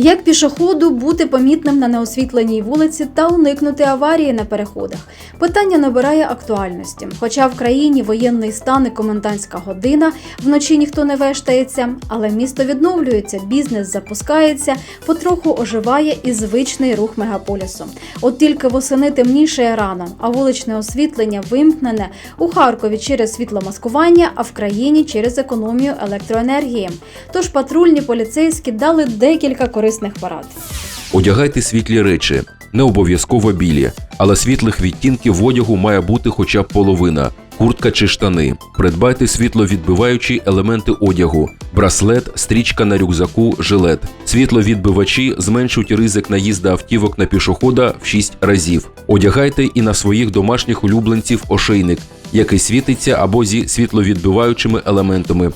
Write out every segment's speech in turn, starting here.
Як пішоходу бути помітним на неосвітленій вулиці та уникнути аварії на переходах? Питання набирає актуальності. Хоча в країні воєнний стан і комендантська година, вночі ніхто не вештається, але місто відновлюється, бізнес запускається, потроху оживає і звичний рух мегаполісу. От тільки восени темніше рано, а вуличне освітлення вимкнене у Харкові через світломаскування, а в країні через економію електроенергії. Тож патрульні поліцейські дали декілька корисних порад. Одягайте світлі речі, не обов'язково білі, але світлих відтінків одягу має бути хоча б половина. Куртка чи штани. Придбайте світловідбиваючі елементи одягу, браслет, стрічка на рюкзаку, жилет. Світловідбивачі зменшують ризик наїзду автівок на пішохода в 6 разів. Одягайте і на своїх домашніх улюбленців ошейник, який світиться або зі світловідбиваючими елементами.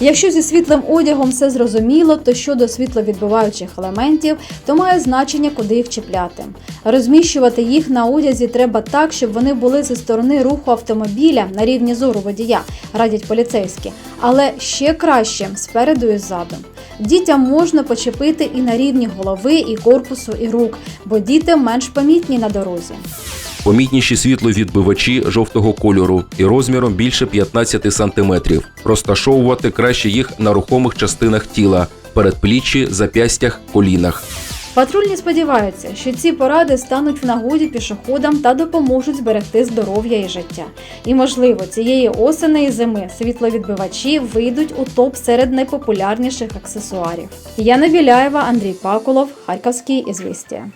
Якщо зі світлим одягом все зрозуміло, то щодо світловідбиваючих елементів, то має значення, куди їх чіпляти. Розміщувати їх на одязі треба так, щоб вони були зі сторони руху автомобіля на рівні зору водія, радять поліцейські, але ще краще спереду і ззаду. Дітям можна почепити і на рівні голови, і корпусу, і рук, бо діти менш помітні на дорозі. Помітніші світловідбивачі жовтого кольору і розміром більше 15 см. Розташовувати краще їх на рухомих частинах тіла, передпліччі, зап'ястях, колінах. Патрульні сподіваються, що ці поради стануть в нагоді пішоходам та допоможуть зберегти здоров'я і життя. І, можливо, цієї осени і зими світловідбивачі вийдуть у топ серед найпопулярніших аксесуарів. Яна Біляєва, Андрій Паколов, Харківський ізвістія.